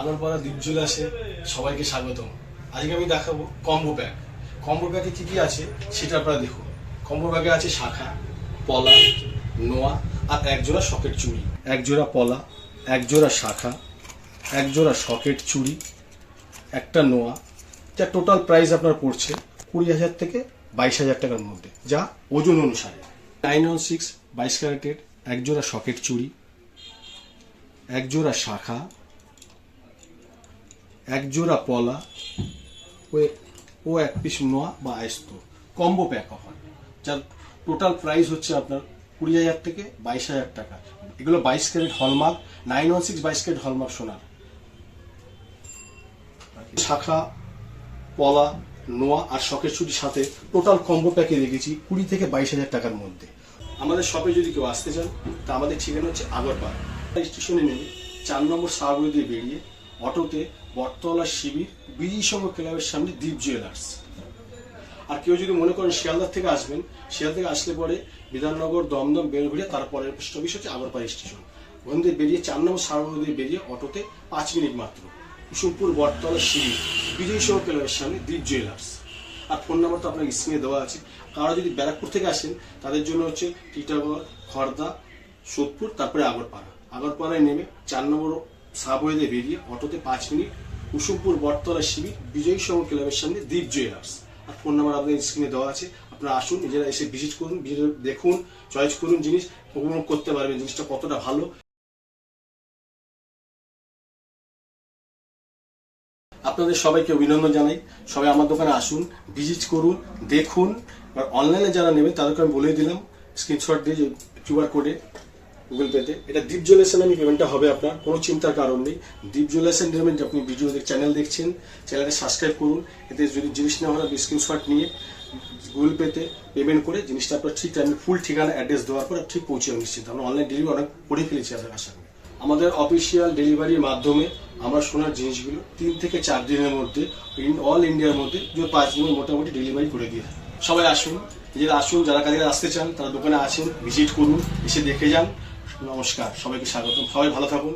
আগরপাড়া দ্বীপজুল আসে, সবাইকে স্বাগতম। আজকে আমি দেখাবো কম্বো প্যাক কম্বো প্যাকে কি কি আছে সেটা আপনারা দেখুন। কম্বো ব্যাগে আছে শাখা, পলা, নোয়া আর এক জোড়া সকেট চুড়ি। এক জোড়া পলা, এক জোড়া শাখা, এক জোড়া সকেট চুড়ি, একটা নোয়া। যা টোটাল প্রাইস আপনার পড়ছে কুড়ি হাজার থেকে বাইশ হাজার টাকার মধ্যে। যা ওজন অনুসারে। নাইন ওয়ান সিক্স বাইশ ক্যারেটের এক জোড়া সকেট চুড়ি, এক জোড়া শাখা এক জোড়া পলা, ও এক পিস নোয়া বা আয়স্ত কম্বো প্যাক অফার যার টোটাল প্রাইস হচ্ছে আপনার কুড়ি হাজার থেকে বাইশ হাজার টাকা। এগুলো বাইশ carat hallmark nine one six বাইশ ক্যারেট হলমার্ক সোনার। শাখা, পলা, নোয়া আর শখের ছুটির সাথে টোটাল কম্বো প্যাকে রেখেছি কুড়ি থেকে বাইশ হাজার টাকার মধ্যে। আমাদের শপে যদি কেউ আসতে চান, তা আমাদের ঠিকানা হচ্ছে আগরপাড়া। স্টেশনে নেমে চার নম্বর সাগর দিয়ে বেরিয়ে অটোতে বটতলা শিবির বিজি ক্লাবের সামনে দ্বীপ জুয়েলার্স। আর কেউ যদি মনে করেন শিয়ালদার থেকে আসবেন, শিয়াল থেকে আসলে পরে বিধাননগর, দমদম বেলঘুরিয়া তারপরে পোস্ট অফিস হচ্ছে আগরপাড়া স্টেশন। ওখান বেরিয়ে চার নম্বর সাগর দিয়ে বেরিয়ে অটোতে পাঁচ মিনিট মাত্র। কুসুমপুর বটতলা শিবির বিজয়ী সংঘ ক্লাবের সামনে দ্বীপ জুয়েলার্স। আর ফোন নাম্বার তো আপনার স্ক্রিনে দেওয়া আছে। কারও যদি ব্যারাকপুর থেকে আসেন, তাদের জন্য হচ্ছে টিটাগড়, খর্দা, সোদপুর, তারপরে আগরপাড়া আগরপাড়ায় নেমে চার নম্বর সাবওয়েতে বেরিয়ে অটোতে পাঁচ মিনিট, কুসুমপুর বটতলা শিবির, বিজয়ী সংঘ ক্লাবের সামনে দ্বীপ জুয়েলার্স। আর ফোন নাম্বার আপনাদের স্ক্রিনে দেওয়া আছে। আপনারা আসুন, নিজেরা এসে ভিজিট করুন দেখুন চয়েস করুন জিনিস, উপভোগ করতে পারবেন জিনিসটা কতটা ভালো। আপনাদের সবাইকে অভিনন্দন জানাই। সবাই আমার দোকানে আসুন ভিজিট করুন, দেখুন। আর অনলাইনে যারা নেবেন, তাদেরকে আমি বলে দিলাম স্ক্রিনশট দিয়ে কিউআর কোডে গুগল পেতে এটা ডিপ জুয়েলার্সে আমি পেমেন্টটা হবে আপনার, কোনো চিন্তার কারণ নেই। ডিপ জুয়েলার্সের নেবেন আপনি ভিডিও চ্যানেল দেখছেন চ্যানেলটা সাবস্ক্রাইব করুন। এতে যদি জিনিস নেওয়া হয় স্ক্রিনশট নিয়ে গুগল পেতে পেমেন্ট করে জিনিসটা আপনার ঠিক টাইমে ফুল ঠিকানা অ্যাড্রেস দেওয়ার পর ঠিক পৌঁছে নিশ্চিত আমরা অনলাইন ডেলিভারি অনেক করে ফেলেছি আশা করি। আমাদের অফিসিয়াল ডেলিভারির মাধ্যমে আমরা সোনার জিনিসগুলো তিন থেকে চার দিনের মধ্যে ইন অল ইন্ডিয়ার মধ্যে পাঁচ দিনের মোটামুটি ডেলিভারি করে দিয়ে সবাই আসুন, নিজেরা আসুন, যারা কাজে আসতে চান, তারা দোকানে আসুন ভিজিট করুন, এসে দেখে যান। নমস্কার সবাইকে স্বাগতম। সবাই ভালো থাকুন।